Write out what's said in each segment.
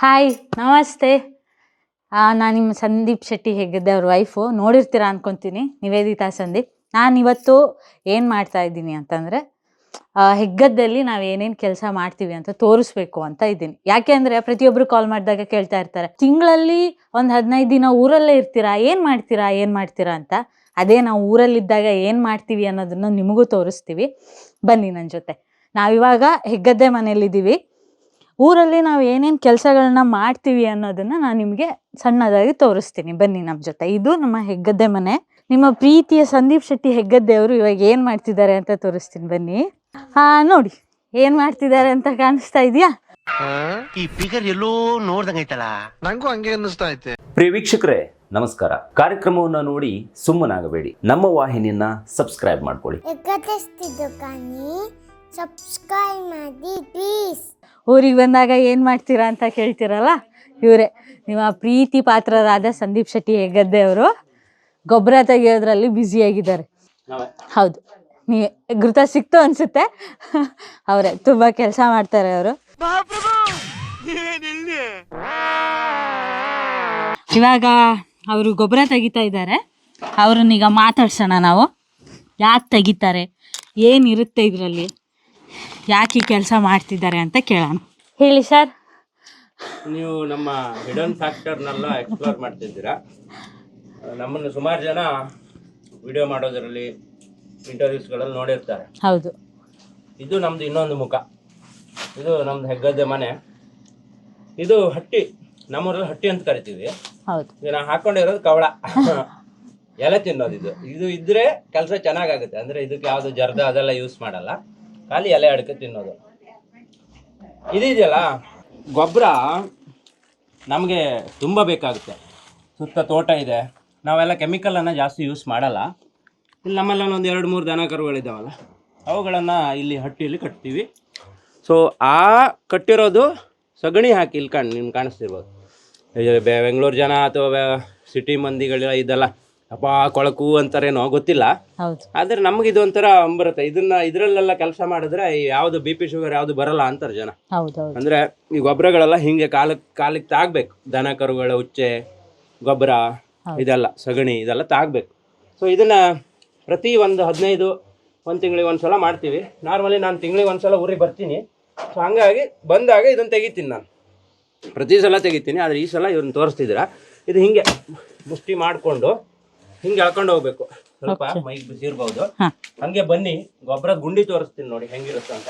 Hi ನಮಸ್ತೆ. ನಾನು ನಿಮ್ಮ ಸಂದೀಪ್ ಶೆಟ್ಟಿ ಹೆಗ್ಗದ್ದೆ ಅವ್ರ ವೈಫು ನೋಡಿರ್ತೀರ ಅನ್ಕೊತೀನಿ. ನಿವೇದಿತಾ ಸಂದೀಪ್. ನಾನು ಇವತ್ತು ಏನು ಮಾಡ್ತಾ ಇದ್ದೀನಿ ಅಂತಂದರೆ ಹೆಗ್ಗದ್ದಲ್ಲಿ ನಾವು ಏನೇನು ಕೆಲಸ ಮಾಡ್ತೀವಿ ಅಂತ ತೋರಿಸ್ಬೇಕು ಅಂತ ಇದ್ದೀನಿ. ಯಾಕೆ ಅಂದರೆ ಪ್ರತಿಯೊಬ್ಬರು ಕಾಲ್ ಮಾಡಿದಾಗ ಕೇಳ್ತಾ ಇರ್ತಾರೆ. ತಿಂಗಳಲ್ಲಿ ಒಂದು ಹದಿನೈದು ದಿನ ಊರಲ್ಲೇ ಇರ್ತೀರಾ? ಏನು ಮಾಡ್ತೀರಾ? ಏನು ಮಾಡ್ತೀರಾ ಅಂತ. ಅದೇ ನಾವು ಊರಲ್ಲಿದ್ದಾಗ ಏನು ಮಾಡ್ತೀವಿ ಅನ್ನೋದನ್ನು ನಿಮಗೂ ತೋರಿಸ್ತೀವಿ. ಬನ್ನಿ ನನ್ನ ಜೊತೆ. ನಾವಿವಾಗ ಹೆಗ್ಗದ್ದೆ ಮನೇಲಿದ್ದೀವಿ ಊರಲ್ಲಿ ನಾವು ಏನೇನು ಕೆಲಸಗಳನ್ನ ಮಾಡ್ತೀವಿ ಅನ್ನೋದನ್ನ ನಾನು ನಿಮಗೆ ಸಣ್ಣದಾಗಿ ತೋರಿಸ್ತೀನಿ. ಬನ್ನಿ ನಮ್ಮ ಜೊತೆ. ಇದು ನಮ್ಮ ಹೆಗ್ಗದ್ದೆ ಮನೆ. ನಿಮ್ಮ ಪ್ರೀತಿಯ ಸಂದೀಪ್ ಶೆಟ್ಟಿ ಹೆಗ್ಗದ್ದೆ ಅವರು ಇವಾಗ ಏನು ಮಾಡ್ತಿದ್ದಾರೆ ಅಂತ ತೋರಿಸ್ತೀನಿ. ಬನ್ನಿ. ಹಾ ನೋಡಿ. ಏನು ಮಾಡ್ತಿದ್ದಾರೆ ಅಂತ ಕಾಣಿಸ್ತಾ ಇದೆಯಾ? ಈ ಫಿಗರ್ ಎಲ್ಲೋ ನೋಡ್ದಂಗೈತಲ್ಲ ನಂಗೂ ಹಂಗೆ ಅನ್ನಿಸ್ತಾ ಐತೆ. ಪ್ರಿಯ ವೀಕ್ಷಕರೇ ನಮಸ್ಕಾರ. ಕಾರ್ಯಕ್ರಮವನ್ನು ನೋಡಿ ಸುಮ್ಮನಾಗಬೇಡಿ. ನಮ್ಮ ವಾಹಿನಿಯನ್ನ ಸಬ್ಸ್ಕ್ರೈಬ್ ಮಾಡ್ಕೊಳ್ಳಿ. ಎಕ್ಕತ್ತಿಸ್ತಿದ್ದು ಸಬ್ಸ್ಕ್ರೈಬ್ ಮಾಡಿ ಪ್ಲೀಸ್ ಊರಿಗೆ ಬಂದಾಗ ಏನು ಮಾಡ್ತೀರಾ ಅಂತ ಕೇಳ್ತೀರಲ್ಲ? ಇವರೇ ನಿಮ್ಮ ಪ್ರೀತಿ ಪಾತ್ರರಾದ ಸಂದೀಪ್ ಶೆಟ್ಟಿ ಹೆಗ್ಗದ್ದೆ ಅವರು. ಗೊಬ್ಬರ ತೆಗೆಯೋದ್ರಲ್ಲಿ ಬ್ಯುಸಿಯಾಗಿದ್ದಾರೆ ಹೌದು. ನೀ ಗುರುತ ಸಿಕ್ತು ಅನ್ಸುತ್ತೆ? ಅವರೇ ತುಂಬ ಕೆಲಸ ಮಾಡ್ತಾರೆ ಅವರು. ಇವಾಗ ಅವರು ಗೊಬ್ಬರ ತೆಗಿತಾ ಇದ್ದಾರೆ. ಅವ್ರನ್ನೀಗ ಮಾತಾಡ್ಸೋಣ ನಾವು. ಯಾಕೆ ತೆಗಿತಾರೆ? ಏನಿರುತ್ತೆ ಇದರಲ್ಲಿ? ಯಾಕೆ ಈ ಕೆಲಸ ಮಾಡ್ತಿದ್ದಾರೆ ಅಂತ ಕೇಳೋಣ. ಹೇಳಿ ಸರ್. ನೀವು ನಮ್ಮ ಹಿಡನ್ ಫ್ಯಾಕ್ಟರ್ನೆಲ್ಲ ಎಕ್ಸ್ಪ್ಲೋರ್ ಮಾಡ್ತಿದ್ದೀರಾ? ನಮ್ಮನ್ನು ಸುಮಾರು ಜನ ವಿಡಿಯೋ ಮಾಡೋದರಲ್ಲಿ ಇಂಟರ್ವ್ಯೂಸ್ಗಳಲ್ಲಿ ನೋಡಿರ್ತಾರೆ. ಹೌದು. ಇದು ನಮ್ದು ಇನ್ನೊಂದು ಮುಖ. ಇದು ನಮ್ದು ಹೆಗ್ಗದ್ದೆ ಮನೆ. ಇದು ಹಟ್ಟಿ ನಮ್ಮೂರಲ್ಲಿ ಹಟ್ಟಿ ಅಂತ ಕರಿತೀವಿ. ಹೌದು. ಇದು ನಾವು ಹಾಕೊಂಡಿರೋದು ಕವಳ. ಎಲೆ ತಿನ್ನೋದು ಇದು. ಇದು ಇದ್ರೆ ಕೆಲಸ ಚೆನ್ನಾಗಾಗುತ್ತೆ. ಅಂದ್ರೆ ಇದಕ್ಕೆ ಯಾವುದು ಜರ್ದ ಅದೆಲ್ಲ ಯೂಸ್ ಮಾಡಲ್ಲ. ಖಾಲಿ ಎಲೆ ಅಡಿಕೆ ತಿನ್ನೋದು. ಇದೆಯಲ್ಲ? ಗೊಬ್ಬರ ನಮಗೆ ತುಂಬ ಬೇಕಾಗುತ್ತೆ. ಸುತ್ತ ತೋಟ ಇದೆ. ನಾವೆಲ್ಲ ಕೆಮಿಕಲನ್ನು ಜಾಸ್ತಿ ಯೂಸ್ ಮಾಡಲ್ಲ. ಇಲ್ಲಿ ನಮ್ಮಲ್ಲ ಒಂದು ಎರಡು ಮೂರು ದನ ಕರುಗಳಿದ್ದಾವಲ್ಲ ಅವುಗಳನ್ನು ಇಲ್ಲಿ ಹಟ್ಟಿಯಲ್ಲಿ ಕಟ್ತೀವಿ. ಸೊ ಆ ಕಟ್ಟಿರೋದು ಸಗಣಿ ಹಾಕಿ ಇಲ್ಲಿ ಕಾಣ್ ನಿಮ್ಗೆ ಕಾಣಿಸ್ತಿರ್ಬೋದು. ಬೆಂಗಳೂರು ಜನ ಅಥವಾ ಸಿಟಿ ಮಂದಿಗಳೆಲ್ಲ ಇದೆಲ್ಲ ಅಪ್ಪ ಕೊಳಕು ಅಂತಾರೇನೋ ಗೊತ್ತಿಲ್ಲ. ಹೌದು. ಆದ್ರೆ ನಮ್ಗೆ ಇದು ಒಂಥರ ಬರುತ್ತೆ. ಇದನ್ನ ಇದ್ರಲ್ಲೆಲ್ಲ ಕೆಲಸ ಮಾಡಿದ್ರೆ ಯಾವ್ದು ಬಿ ಪಿ ಶುಗರ್ ಯಾವ್ದು ಬರಲ್ಲ ಅಂತಾರೆ ಜನ. ಅಂದ್ರೆ ಈ ಗೊಬ್ಬರಗಳೆಲ್ಲ ಹಿಂಗೆ ಕಾಲಕ್ಕೆ ಕಾಲಿಗೆ ತಾಗ್ಬೇಕು. ದನ ಕರುಗಳ ಉಚ್ಚೆ ಗೊಬ್ಬರ ಇದೆಲ್ಲ ಸಗಣಿ ಇದೆಲ್ಲ ತಾಗ್ಬೇಕು. ಸೊ ಇದನ್ನ ಪ್ರತಿ ಒಂದು ಹದಿನೈದು ಒಂದು ತಿಂಗಳಿಗೆ ಒಂದ್ಸಲ ಮಾಡ್ತೀವಿ. ನಾರ್ಮಲಿ ನಾನು ತಿಂಗಳಿಗೆ ಒಂದ್ಸಲ ಊರಿಗೆ ಬರ್ತೀನಿ. ಸೊ ಹಂಗಾಗಿ ಬಂದಾಗ ಇದನ್ನ ತೆಗಿತೀನಿ ನಾನು. ಪ್ರತಿ ಸಲ ತೆಗಿತೀನಿ ಆದ್ರೆ ಈ ಸಲ ಇವ್ರನ್ನ ತೋರಿಸ್ತಿದ್ರ ಇದು ಹಿಂಗೆ ಮುಷ್ಟಿ ಮಾಡಿಕೊಂಡು ಹಿಂಗೆ ಎಳ್ಕೊಂಡು ಹೋಗ್ಬೇಕು. ಸ್ವಲ್ಪ ಮೈ ಬಿಸಿರ್ಬಹುದು ಹಾ. ಹಂಗೆ ಬನ್ನಿ ಗೊಬ್ಬರ ಗುಂಡಿ ತೋರಿಸ್ತೀನಿ ನೋಡಿ ಹೆಂಗಿರುತ್ತೆ ಅಂತ.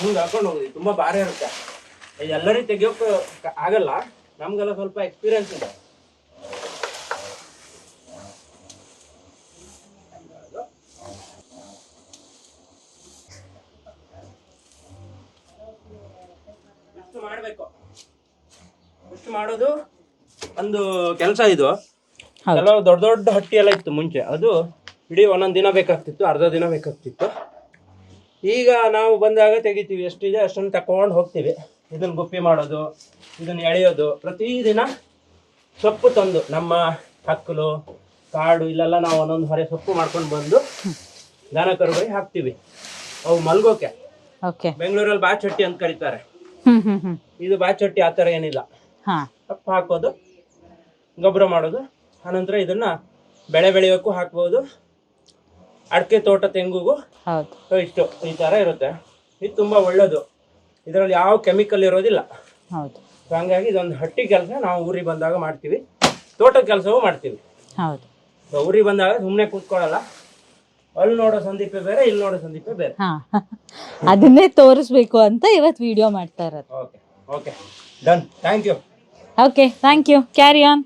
ಹಿಂಗೆ ಹಾಕೊಂಡು ಹೋಗಿ ತುಂಬಾ ಭಾರಿ ಇರುತ್ತೆ. ಇದು ಎಲ್ಲರಿಗೂ ತೆಗಿಯೋಕೆ ಕ- ಆಗಲ್ಲ ನಮ್ಗೆಲ್ಲ ಸ್ವಲ್ಪ ಎಕ್ಸ್ಪೀರಿಯನ್ಸ್ ಇದೆ. ಇಷ್ಟು ಮಾಡಬೇಕು. ಇಷ್ಟು ಮಾಡೋದು ಒಂದು ಕೆಲಸ ಇದು. ಕೆಲವು ದೊಡ್ಡ ದೊಡ್ಡ ಹಟ್ಟಿ ಎಲ್ಲ ಇತ್ತು ಮುಂಚೆ. ಅದು ಇಡೀ ಒಂದೊಂದು ದಿನ ಬೇಕಾಗ್ತಿತ್ತು ಅರ್ಧ ದಿನ ಬೇಕಾಗ್ತಿತ್ತು. ಈಗ ನಾವು ಬಂದಾಗ ತೆಗಿತೀವಿ ಎಷ್ಟಿದೆ ಅಷ್ಟನ್ನು ತಕೊಂಡು ಹೋಗ್ತೀವಿ. ಇದನ್ನ ಗುಪ್ಪಿ ಮಾಡೋದು ಇದನ್ನ ಎಳೆಯೋದು. ಪ್ರತಿದಿನ ಸೊಪ್ಪು ತಂದು ನಮ್ಮ ಹಕ್ಕಲು ಕಾಡು ಇಲ್ಲೆಲ್ಲ ನಾವು ಒಂದೊಂದು ಹೊರೆ ಸೊಪ್ಪು ಮಾಡ್ಕೊಂಡು ಬಂದು ದನ ಕರುಗಳಿಗೆ ಹಾಕ್ತೀವಿ. ಅವು ಮಲ್ಗೋಕೆ. ಓಕೆ. ಬೆಂಗಳೂರಲ್ಲಿ ಬಾಚಟ್ಟಿ ಅಂತ ಕರೀತಾರೆ. ಇದು ಬಾಚಟ್ಟಿ ಆ ಥರ ಏನಿಲ್ಲ. ಸೊಪ್ಪು ಹಾಕೋದು ಗೊಬ್ಬರ ಮಾಡೋದು ಆನಂತರ ಇದನ್ನ ಬೆಳೆ ಬೆಳೆಯೋಕ್ಕೂ ಹಾಕ್ಬೋದು. ಅಡಿಕೆ ತೋಟ ತೆಂಗುಗೂ ಹೌದು. ಇಷ್ಟು ಈ ತರ ಇರುತ್ತೆ. ಇದು ತುಂಬಾ ಒಳ್ಳೇದು. ಇದರಲ್ಲಿ ಯಾವ ಕೆಮಿಕಲ್ ಇರೋದಿಲ್ಲ. ಹೌದು. ಹಂಗಾಗಿ ಇದೊಂದು ಹಟ್ಟಿ ಕೆಲಸ ನಾವು ಊರಿಗೆ ಬಂದಾಗ ಮಾಡ್ತೀವಿ. ತೋಟದ ಕೆಲಸವೂ ಮಾಡ್ತೀವಿ. ಹೌದು. ಊರಿಗೆ ಬಂದಾಗ ಸುಮ್ಮನೆ ಕೂತ್ಕೊಳ್ಳಲ್ಲ. ಅಲ್ಲಿ ನೋಡೋ ಸಂದೀಪೆ ಬೇರೆ ಇಲ್ಲಿ ನೋಡೋ ಸಂದೀಪೆ ಬೇರೆ. ಹಾ. ಅದನ್ನೇ ತೋರಿಸ್ಬೇಕು ಅಂತ ಇವತ್ತು ವಿಡಿಯೋ ಮಾಡ್ತಾ ಇರೋದು. Okay okay done thank you okay thank you carry on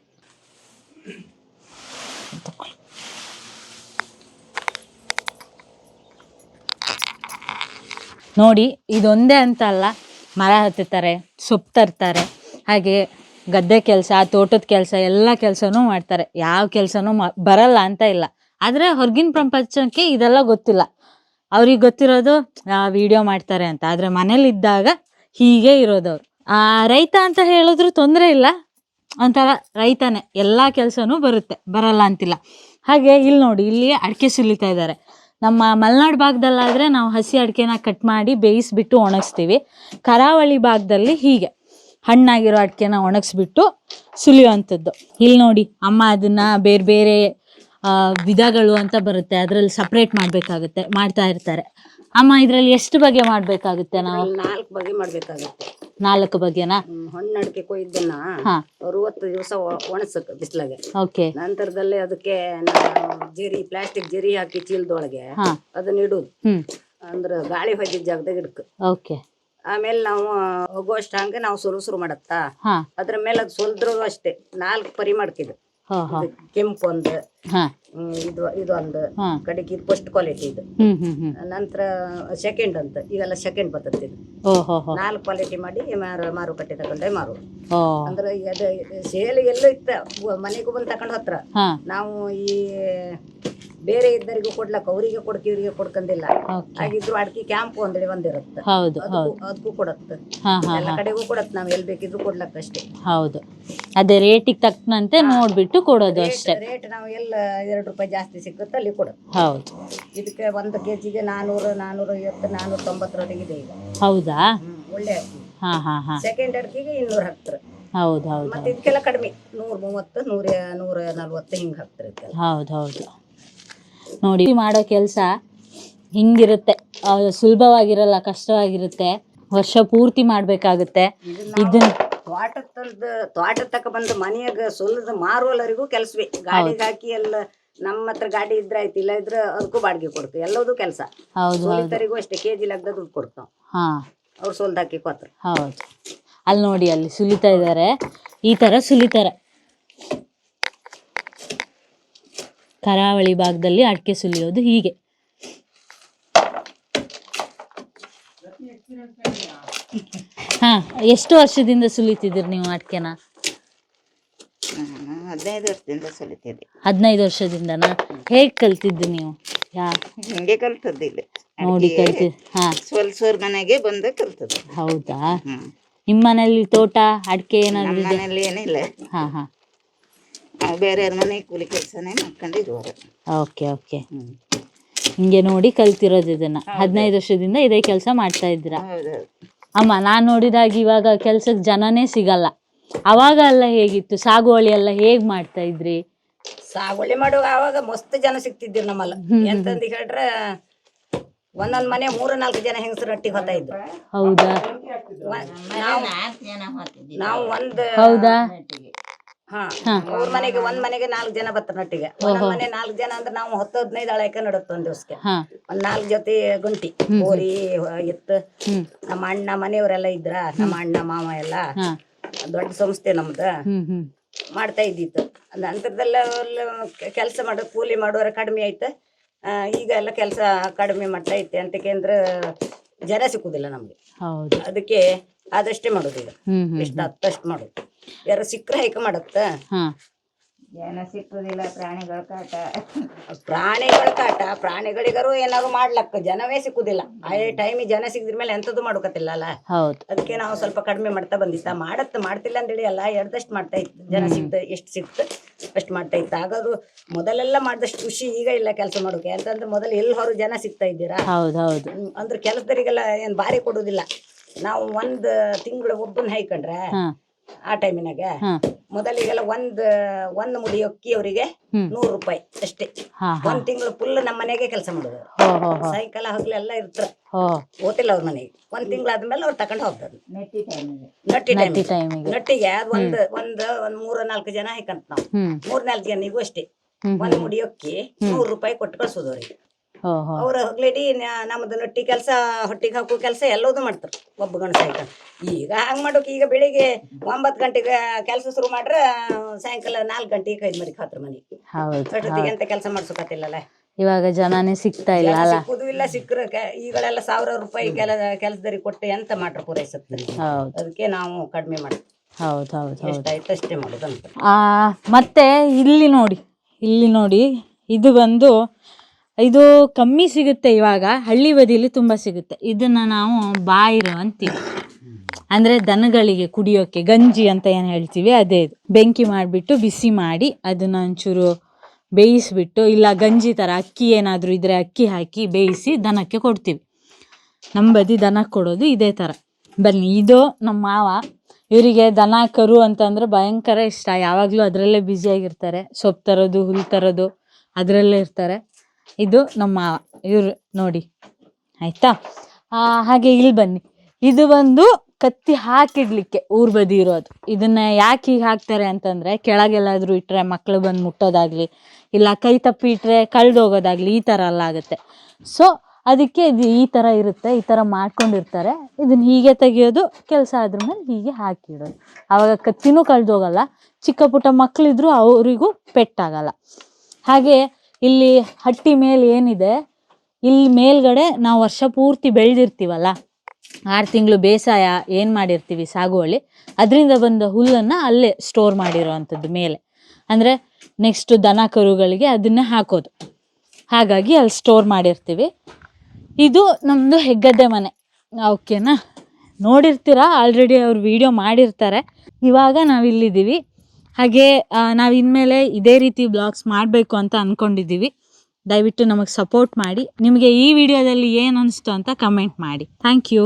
ನೋಡಿ, ಇದೊಂದೇ ಅಂತ ಅಲ್ಲ ಮರ ಹತ್ತುತ್ತಾರೆ, ಸೊಪ್ಪು ತರ್ತಾರೆ, ಹಾಗೆ ಗದ್ದೆ ಕೆಲಸ, ತೋಟದ ಕೆಲಸ, ಎಲ್ಲ ಕೆಲಸನೂ ಮಾಡ್ತಾರೆ. ಯಾವ ಕೆಲಸನೂ ಬರಲ್ಲ ಅಂತ ಇಲ್ಲ. ಆದರೆ ಹೊರಗಿನ ಪ್ರಪಂಚಕ್ಕೆ ಇದೆಲ್ಲ ಗೊತ್ತಿಲ್ಲ. ಅವ್ರಿಗೆ ಗೊತ್ತಿರೋದು ವಿಡಿಯೋ ಮಾಡ್ತಾರೆ ಅಂತ. ಆದರೆ ಮನೇಲಿದ್ದಾಗ ಹೀಗೆ ಇರೋದವ್ರು. ಆ, ರೈತ ಅಂತ ಹೇಳಿದ್ರು ತೊಂದರೆ ಇಲ್ಲ. ಒಂಥರ ರೈತನೇ, ಎಲ್ಲ ಕೆಲಸನೂ ಬರುತ್ತೆ, ಬರಲ್ಲ ಅಂತಿಲ್ಲ. ಹಾಗೆ ಇಲ್ಲಿ ನೋಡಿ, ಇಲ್ಲಿ ಅಡಿಕೆ ಸುಲಿತಾ ಇದ್ದಾರೆ ನಮ್ಮ ಮಲೆನಾಡು ಭಾಗದಲ್ಲಾದರೆ ನಾವು ಹಸಿ ಅಡಿಕೆನ ಕಟ್ ಮಾಡಿ ಬೇಯಿಸ್ಬಿಟ್ಟು ಒಣಗಿಸ್ತೀವಿ. ಕರಾವಳಿ ಭಾಗದಲ್ಲಿ ಹೀಗೆ, ಹಣ್ಣಾಗಿರೋ ಅಡಿಕೆನ ಒಣಗಿಸ್ಬಿಟ್ಟು ಸುಲಿಯುವಂಥದ್ದು. ಇಲ್ಲಿ ನೋಡಿ, ಅಮ್ಮ ಅದನ್ನ ಬೇರೆ ಬೇರೆ ವಿಧಗಳು ಅಂತ ಬರುತ್ತೆ. ಅದರಲ್ಲಿ ಸಪ್ರೇಟ್ ಮಾಡಬೇಕಾಗುತ್ತೆ, ಮಾಡ್ತಾ ಇರ್ತಾರೆ. ಅಮ್ಮ ಇದ್ರಲ್ಲಿ ಎಷ್ಟು ಬಗೆ ಮಾಡ್ಬೇಕಾಗುತ್ತೆ ನಾವು? ನಾಲ್ಕು ಬಗೆ ಮಾಡ್ಬೇಕಾಗುತ್ತೆ. ನಾಲ್ಕು ಬಗೆನಾ? ಅಡಿಕೆ ಕೊಯ್ದನ್ನ ಅರವತ್ತು ದಿವಸ ಒಣಸಕ್ ಬಿಸ್ಲಾಗೆ. ಓಕೆ. ನಂತರದಲ್ಲಿ ಅದಕ್ಕೆ ಜರಿ ಪ್ಲಾಸ್ಟಿಕ್ ಜರಿ ಹಾಕಿ ಚೀಲದೊಳಗೆ ಅದನ್ನ ಇಡುದು. ಅಂದ್ರ ಗಾಳಿ ಹೊಯ್ದಿದ್ದ ಜಾಗದಾಗ ಇಡ್ಕ. ಓಕೆ. ಆಮೇಲೆ ನಾವು ಹೋಗುವಷ್ಟು ಹಂಗೆ ನಾವು ಸುರು ಸುರು ಮಾಡತ್ತಾ ಅದ್ರ ಮೇಲೆ ಅದು ಸುಲ್ದ್ರು ಅಷ್ಟೇ. ನಾಲ್ಕು ಪರಿ ಮಾಡ್ತಿದ್ವು ಕೆಂಪು ಒಂದು ಹ್ಮ್, ಇದು ಇದು ಒಂದು ಹಾ. ಕಡೆಗೆ ಇದು ಫಸ್ಟ್ ಕ್ವಾಲಿಟಿ ಇದು. ಹ್ಮ್ ಹ್ಮ್ ಹ್ಮ್. ನಂತರ ಸೆಕೆಂಡ್ ಅಂತ ಈಗೆಲ್ಲ ಸೆಕೆಂಡ್ ಬರ್ತದೆ ಇದು. ಓ ಹೋ ಹೋ. ನಾಲ್ಕು ಕ್ವಾಲಿಟಿ ಮಾಡಿ ಮಾರು ಮಾರುಕಟ್ಟೆ ತಗೊಂಡೆ ಮಾರು. ಓ. ಅಂದ್ರೆ ಅದು ಸೇಲ್ ಎಲ್ಲೂ ಇತ್ತ ಮನೆಗೂ ಬಂದು ತಕೊಂಡ್ ಹತ್ರ. ಹಾ. ನಾವು ಈ ಬೇರೆ ಇದ್ದರಿಗೂ ಕೊಡ್ಲಕ್ಕ ಅವರಿಗೆ ಕೊಡ್ಕ ಇವರಿಗೆ ಕೊಡ್ಕಂದಿಲ್ಲ. ಹಾಗಿದ್ರು ಅಡ್ಕಿ ಕ್ಯಾಂಪ್ ಒಂದಡಿ ಒಂದಿರುತ್ತೆ ಹೌದು ಅದಕ್ಕೂ ಕೊಡುತ್ತೆ. ಎಲ್ಲ ಕಡೆಗೂ ಕೊಡತ್ತೆ ನಾವು ಎಲ್ಲಿ ಬೇಕಿದ್ರು ಕೊಡ್ಲಕ್ಕ ಅಷ್ಟೇ. ಹೌದು. ಅದೇ ರೇಟಿಗೆ ತಕ್ಕಂತೆ ನೋಡ್ಬಿಟ್ಟು ಕೊಡೋದು ಅಷ್ಟೇ. ರೇಟ್ ನಾವು ಎಲ್ಲ ಎರಡು ರೂಪಾಯಿ ಜಾಸ್ತಿ ಸಿಗುತ್ತೆ ಅಲ್ಲಿ ಕೊಡೋದು ಹೌದು. ಇದಕ್ಕೆ ಒಂದು ಕೆ ಜಿಗೆ ನಾನೂರ ನಾನ್ನೂರ ಐವತ್ತು ನಾನೂರ ತೊಂಬತ್ತರವರೆಗೆ ಇದೆ ಈಗ. ಹೌದಾ? ಒಳ್ಳೆ ಅಕ್ಕಿ ಹಾ ಹಾ ಹಾ. ಸೆಕೆಂಡ್ ಅಡ್ಕಿಗೆ ಇನ್ನೂರ ಹತ್ತರ ಹೌದು ಹೌದು ಮತ್ತೆ ಇದಕ್ಕೆಲ್ಲ ಕಡಿಮೆ. ನೂರ ಮೂವತ್ತು ನೂರ ನೂರ ನಲ್ವತ್ತು ಹಿಂಗೆ ಹಾಕ್ತಾರೆ ಹೌದು. ನೋಡಿ ಮಾಡೋ ಕೆಲಸ ಹಿಂಗಿರುತ್ತೆ. ಸುಲಭವಾಗಿರಲ್ಲ ಕಷ್ಟವಾಗಿರುತ್ತೆ. ವರ್ಷ ಪೂರ್ತಿ ಮಾಡಬೇಕಾಗುತ್ತೆ. ಇದನ್ನ ತೋಟ ತಂದು ತೋಟ ತಕ ಬಂದು ಮನೆಯಾಗ ಸೊಲ್ಲದ ಮಾರುವಲ್ಲರಿಗೂ ಕೆಲಸವೇ. ಗಾಡಿ ಹಾಕಿ ಎಲ್ಲ ನಮ್ಮ ಹತ್ರ ಗಾಡಿ ಇದ್ರೆ ಆಯ್ತು ಇಲ್ಲ ಇದ್ರೆ ಅದಕ್ಕೂ ಬಾಡಿಗೆ ಕೊಡ್ತು ಎಲ್ಲದೂ ಕೆಲಸ. ಹೌದು ಸೋಲಿತರಿಗೂ ಅಷ್ಟೇ ಕೆ ಜಿ ಲೆಕ್ಕದ ದುಡ್ಡು ಕೊಡ್ತಾವ. ಹಾ. ಅವ್ರು ಸೋಲ್ದಾಕಿ ಕೊತ್ರ ಹೌದು. ಅಲ್ಲಿ ನೋಡಿ ಅಲ್ಲಿ ಸುಲಿತಾ ಇದ್ದಾರೆ ಈ ತರ ಸುಲಿತಾರೆ. ಕರಾವಳಿ ಭಾಗದಲ್ಲಿ ಅಡಿಕೆ ಸುಲಿಯೋದು ಹೀಗೆ. ಹಾ ಎಷ್ಟು ವರ್ಷದಿಂದ ಸುಲಿತಿದ್ದೀರಿ ನೀವು ಅಡಿಕೆನ? ಹದಿನೈದು ವರ್ಷದಿಂದ ಸುಲಿತಿದ್ದೆ. ಹದಿನೈದು ವರ್ಷದಿಂದನಾ? ಹೇಗೆ ಕಲ್ತಿದ್ದು ನೀವು? ಯಾ? ಹಿಂಗೆ ಇಲ್ಲಿ ನೋಡಿ ಕಲ್ತಿ ಹಾ. ಸ್ವಲ್ಪ ಮನೆಗೆ ಬಂದು ಕಲ್ತದ್ದು. ಹೌದಾ? ನಿಮ್ಮನೇಲಿ ನಿಮ್ಮ ಮನೇಲಿ ತೋಟ ಅಡಿಕೆ ಏನಾದ್ರು ಇದೆ? ಮನೇಲಿ ಏನಿಲ್ಲ. ಹಾ ಹಾ. ಬೇರೆಯವ್ರ ಮನೆ ಕೂಲಿ ಕೆಲಸನೇ ಮಾಡ್ಕೊಂಡಿರುವರು ಓಕೆ ಓಕೆ. ಹಿಂಗೆ ನೋಡಿ ಕಲ್ತಿರೋದು ಇದನ್ನ. ಹದಿನೈದು ವರ್ಷದಿಂದ ಇದೇ ಕೆಲಸ ಮಾಡ್ತಾ ಇದ್ದೀರಾ? ಹೌದೌದು. ಅಮ್ಮ ನಾನು ನೋಡಿದಾಗ ಇವಾಗ ಕೆಲ್ಸಕ್ಕೆ ಜನನೇ ಸಿಗಲ್ಲ. ಅವಾಗ ಎಲ್ಲ ಹೇಗಿತ್ತು? ಸಾಗುವಳಿ ಎಲ್ಲ ಹೇಗ್ ಮಾಡ್ತಾ ಇದ್ರಿ? ಸಾಗುವಳಿ ಮಾಡುವಾಗ ಆವಾಗ ಮಸ್ತ್ ಜನ ಸಿಗ್ತಿದ್ರು ನಮ್ಮಲ್ಲ. ಎಂತಂದು ಹೇಳ್ರೆ ಒಂದೊಂದ್ ಮನೆ ಮೂರು ನಾಲ್ಕು ಜನ ಹೆಂಗಸರು ಒಟ್ಟಿಗೆ ಹೋಗ್ತಾ ಇದ್ರು. ಹೌದಾ? ನಾವು ಒಂದ್ ಹೌದಾ? ಹಾ. ಅವ್ರ ಮನೆಗೆ ಒಂದ್ ಮನೆಗೆ ನಾಲ್ಕ್ ಜನ ಬರ್ತಾರ ನಟ್ಟಿಗೆ ಒಂದೊಂದ್ ಮನೆ ನಾಲ್ಕ್ ಜನ ಅಂದ್ರೆ ನಾವು ಹತ್ತು ಹದಿನೈದು ಅಳಕ ನಡುತ್ತೆ ಒಂದ್ ದಿವ್ಸಕ್ಕೆ ಒಂದ್ ನಾಲ್ಕ್ ಜೊತೆ ಗುಂಟಿ. ಕೋರಿ ಎತ್ತು. ನಮ್ಮ ಅಣ್ಣ ಮನೆಯವರೆಲ್ಲ ಇದ್ರ ನಮ್ಮ ಅಣ್ಣ ಮಾವ ಎಲ್ಲ. ದೊಡ್ಡ ಸಂಸ್ಥೆ ನಮ್ದ. ಮಾಡ್ತಾ ಇದ್ದಿತ್ತು. ನಂತರದಲ್ಲ ಕೆಲಸ ಮಾಡೋ ಕೂಲಿ ಮಾಡೋರ ಕಡಿಮೆ ಆಯ್ತು. ಆ, ಈಗ ಎಲ್ಲ ಕೆಲಸ ಕಡಿಮೆ ಮಾಡ್ತಾ ಐತೆ ಅಂತ ಕೇಂದ್ರ ಜನ ಸಿಕ್ಕುದಿಲ್ಲ ನಮ್ಗೆ. ಹೌದು. ಅದಕ್ಕೆ ಆದಷ್ಟೇ ಮಾಡೋದು ಈಗ. ಎಷ್ಟು ಹತ್ತಷ್ಟು ಮಾಡೋದು. ಯಾರು ಸಿಕ್ಕರೆ ಹೈಕ ಮಾಡತ್ತ? ಏನ ಜನ ಸಿಕ್ಕುದಿಲ್ಲ ಪ್ರಾಣಿಗಳ ಕಾಟ. ಪ್ರಾಣಿಗಳ ಕಾಟ ಪ್ರಾಣಿಗಳಿಗರು ಏನಾದ್ರು ಮಾಡ್ಲಕ್ಕ. ಜನವೇ ಸಿಕ್ಕುದಿಲ್ಲ. ಆ ಟೈಮ್ ಜನ ಸಿಕ್ಕಿದ್ರ ಮೇಲೆ ಎಂತದ್ದು ಮಾಡೋಕತ್ತಿಲ್ಲ ಅಲ್ಲ ಹೌದು. ಅದಕ್ಕೆ ನಾವು ಸ್ವಲ್ಪ ಕಡಿಮೆ ಮಾಡ್ತಾ ಬಂದಿತ್ತ. ಮಾಡತ್ತ ಮಾಡ್ತಿಲ್ಲ ಅಂತೇಳಿ ಅಲ್ಲ ಎರ್ದಷ್ಟು ಮಾಡ್ತಾ ಇತ್ತು. ಜನ ಸಿಕ್ತ ಎಷ್ಟು ಸಿಕ್ತ ಅಷ್ಟು ಮಾಡ್ತಾ ಇತ್ತು. ಆಗ ಅದು ಮೊದಲೆಲ್ಲ ಮಾಡಿದಷ್ಟು ಖುಷಿ ಈಗ ಇಲ್ಲ ಕೆಲಸ ಮಾಡೋಕೆ. ಅಂತಂದ್ರೆ ಮೊದಲು ಎಲ್ಲಿ ಹೊರ ಜನ ಸಿಗ್ತಾ ಇದ್ದೀರಾ? ಹೌದು ಹೌದು. ಹ್ಮ್, ಅಂದ್ರೆ ಕೆಲಸದವರಿಗೆಲ್ಲ ಏನು ಭಾರಿ ಕೊಡುದಿಲ್ಲ. ನಾವು ಒಂದ್ ತಿಂಗಳು ಒಬ್ಬನ ಹೈಕೊಂಡ್ರೆ ಆ ಟೈಮಿನಾಗ ಮೊದಲಿಗೆಲ್ಲ ಒಂದ್ ಒಂದ್ ಮುಡಿ ಅಕ್ಕಿ ಅವರಿಗೆ. ನೂರು ರೂಪಾಯಿ ಅಷ್ಟೇ. ಒಂದ್ ತಿಂಗಳು ಫುಲ್ ನಮ್ಮ ಮನೆಗೆ ಕೆಲಸ ಮಾಡೋದು. ಸಾಯಂಕಾಲ ಹಗಲು ಎಲ್ಲ ಇರ್ತಾರ. ಓದಿಲ್ಲ ಅವ್ರ ಮನೆಗೆ. ಒಂದ್ ತಿಂಗಳು ಆದ್ಮೇಲೆ ಅವ್ರು ತಕೊಂಡ್ ಹೋಗ್ತಾರೆ ನೆಟ್ಟಿ ಟೈಮ್ ನಟ್ಟಿಗೆ ಅದ್ ಒಂದ್ ಒಂದ್ ಒಂದ್ ಮೂರ ನಾಲ್ಕು ಜನ ಹೈಕಂತ ನಾವು. ಮೂರ್ ನಾಲ್ಕು ಜನಿಗೂ ಅಷ್ಟೇ. ಒಂದ್ ಮುಡಿ ಅಕ್ಕಿ ನೂರು ರೂಪಾಯಿ ಕೊಟ್ಟು ಕಳ್ಸೋದು ಅವ್ರಿಗೆ. ಅವ್ರ ಹಗ್ಲೇಡಿ ನಮ್ದು ನೊಟ್ಟಿ ಕೆಲಸ ಹೊಟ್ಟಿಗೆ ಹಾಕೋ ಕೆಲಸ ಎಲ್ಲದೂ ಮಾಡ್ತಾರೆ ಒಬ್ಬ ಗಂಡ ಸಹಿತ. ಈಗ ಹಂಗ ಮಾಡೋಕೆ ಈಗ ಬೆಳಿಗ್ಗೆ ಒಂಬತ್ತು ಗಂಟೆಗೆ ಕೆಲಸ ಶುರು ಮಾಡ್ರೆ ಸಾಯಂಕಾಲ ನಾಲ್ಕು ಗಂಟೆಗೆ ಕೈದ್ ಮರಿ ಖಾತ್ರ ಮನೆಗೆ ಅಂತ ಅಷ್ಟೊತ್ತಿಗೆ ಅಂತ ಕೆಲಸ ಮಾಡ್ಸೋಕತ್ತಿಲ್ಲಲ್ಲ ಇವಾಗ ಜನಾನೇ ಸಿಗ್ತಾ ಇಲ್ಲ ಅಲ್ಲ? ಸಿಕ್ಕುದು ಇಲ್ಲ ಸಿಕ್ಕರೆ ಈಗಳೆಲ್ಲ ಸಾವಿರ ರೂಪಾಯಿ ಕೆಲ ಕೆಲಸದವ್ರಿಗೆ ಕೊಟ್ಟು ಎಂತ ಮಾಡ್ರೆ ಪೂರೈಸುತ್ತೆ ಹೌದು. ಅದಕ್ಕೆ ನಾವು ಕಡಿಮೆ ಮಾಡ್ತೀವಿ ಹೌದು ಹೌದು ಎಷ್ಟಾಯ್ತು ಅಷ್ಟೇ ಮಾಡೋದು ಮತ್ತೆ ಇಲ್ಲಿ ನೋಡಿ ಇಲ್ಲಿ ನೋಡಿ ಇದು ಬಂದು ಇದು ಕಮ್ಮಿ ಸಿಗುತ್ತೆ ಇವಾಗ, ಹಳ್ಳಿ ಬದಿಲಿ ತುಂಬ ಸಿಗುತ್ತೆ. ಇದನ್ನ ನಾವು ಬಾಯಿರು ಅಂತೀವಿ. ಅಂದರೆ ದನಗಳಿಗೆ ಕುಡಿಯೋಕ್ಕೆ ಗಂಜಿ ಅಂತ ಏನು ಹೇಳ್ತೀವಿ, ಅದೇ ಇದು. ಬೆಂಕಿ ಮಾಡಿಬಿಟ್ಟು ಬಿಸಿ ಮಾಡಿ ಅದನ್ನ ಒಂಚೂರು ಬೇಯಿಸ್ಬಿಟ್ಟು, ಇಲ್ಲ ಗಂಜಿ ಥರ ಅಕ್ಕಿ ಏನಾದರೂ ಇದ್ದರೆ ಅಕ್ಕಿ ಹಾಕಿ ಬೇಯಿಸಿ ದನಕ್ಕೆ ಕೊಡ್ತೀವಿ. ನಮ್ಮ ಬದಿ ದನ ಕೊಡೋದು ಇದೇ ಥರ ಬನ್ನಿ, ಇದು ನಮ್ಮ ಮಾವ. ಇವರಿಗೆ ದನ, ಕರು ಅಂತಂದ್ರೆ ಭಯಂಕರ ಇಷ್ಟ. ಯಾವಾಗಲೂ ಅದರಲ್ಲೇ ಬ್ಯುಸಿಯಾಗಿರ್ತಾರೆ ಸೊಪ್ಪು ತರೋದು ಹುಲ್ಲು ತರೋದು, ಅದರಲ್ಲೇ ಇರ್ತಾರೆ. ಇದು ನಮ್ಮ ಇವ್ರು ನೋಡಿ, ಆಯ್ತಾ? ಹಾಗೆ ಇಲ್ಲಿ ಬನ್ನಿ. ಇದು ಒಂದು ಕತ್ತಿ ಹಾಕಿಡ್ಲಿಕ್ಕೆ ಊರ್ ಬದಿ ಇರೋದು. ಇದನ್ನ ಯಾಕೆ ಹೀಗೆ ಹಾಕ್ತಾರೆ ಅಂತಂದ್ರೆ, ಕೆಳಗೆಲ್ಲಾದ್ರೂ ಇಟ್ಟರೆ ಮಕ್ಳು ಬಂದು ಮುಟ್ಟೋದಾಗ್ಲಿ, ಇಲ್ಲ ಕೈ ತಪ್ಪಿ ಇಟ್ರೆ ಕಳ್ದೋಗೋದಾಗ್ಲಿ ಈ ಥರ ಎಲ್ಲ ಆಗುತ್ತೆ. ಸೊ ಅದಕ್ಕೆ ಇದು ಈ ಥರ ಇರುತ್ತೆ, ಈ ಥರ ಮಾಡ್ಕೊಂಡಿರ್ತಾರೆ. ಇದನ್ನ ಹೀಗೆ ತೆಗಿಯೋದು, ಕೆಲಸ ಆದ್ರ ಮೇಲೆ ಹೀಗೆ ಹಾಕಿಡೋದು. ಆವಾಗ ಕತ್ತಿನೂ ಕಳ್ದೋಗಲ್ಲ ಚಿಕ್ಕ ಪುಟ್ಟ ಮಕ್ಕಳಿದ್ರು ಅವರಿಗೂ ಪೆಟ್ಟಾಗಲ್ಲ. ಹಾಗೆ ಇಲ್ಲಿ ಹಟ್ಟಿ ಮೇಲೆ ಏನಿದೆ, ಇಲ್ಲಿ ಮೇಲ್ಗಡೆ ನಾವು ವರ್ಷ ಪೂರ್ತಿ ಬೆಳೆದಿರ್ತೀವಲ್ಲ? ಆರು ತಿಂಗಳು ಬೇಸಾಯ ಏನು ಮಾಡಿರ್ತೀವಿ ಸಾಗುವಳಿ, ಅದರಿಂದ ಬಂದ ಹುಲ್ಲನ್ನು ಅಲ್ಲೇ ಸ್ಟೋರ್ ಮಾಡಿರೋ ಅಂಥದ್ದು ಮೇಲೆ. ಅಂದರೆ ನೆಕ್ಸ್ಟ್ ದನ ಕರುಗಳಿಗೆ ಅದನ್ನೇ ಹಾಕೋದು. ಹಾಗಾಗಿ ಅಲ್ಲಿ ಸ್ಟೋರ್ ಮಾಡಿರ್ತೀವಿ. ಇದು ನಮ್ಮದು ಹೆಗ್ಗದ್ದೆ ಮನೆ. ಓಕೆನಾ? ನೋಡಿರ್ತೀರಾ? ಆಲ್ರೆಡಿ ಅವ್ರು ವಿಡಿಯೋ ಮಾಡಿರ್ತಾರೆ. ಇವಾಗ ನಾವು ಇಲ್ಲಿದ್ದೀವಿ ಹಾಗೆ ನಾವು ಇನ್ಮೇಲೆ ಇದೇ ರೀತಿ ಬ್ಲಾಗ್ಸ್ ಮಾಡಬೇಕು ಅಂತ ಅಂದ್ಕೊಂಡಿದ್ದೀವಿ ದಯವಿಟ್ಟು ನಮಗೆ ಸಪೋರ್ಟ್ ಮಾಡಿ. ನಿಮಗೆ ಈ ವಿಡಿಯೋದಲ್ಲಿ ಏನು ಅನಿಸ್ತು ಅಂತ ಕಮೆಂಟ್ ಮಾಡಿ. Thank you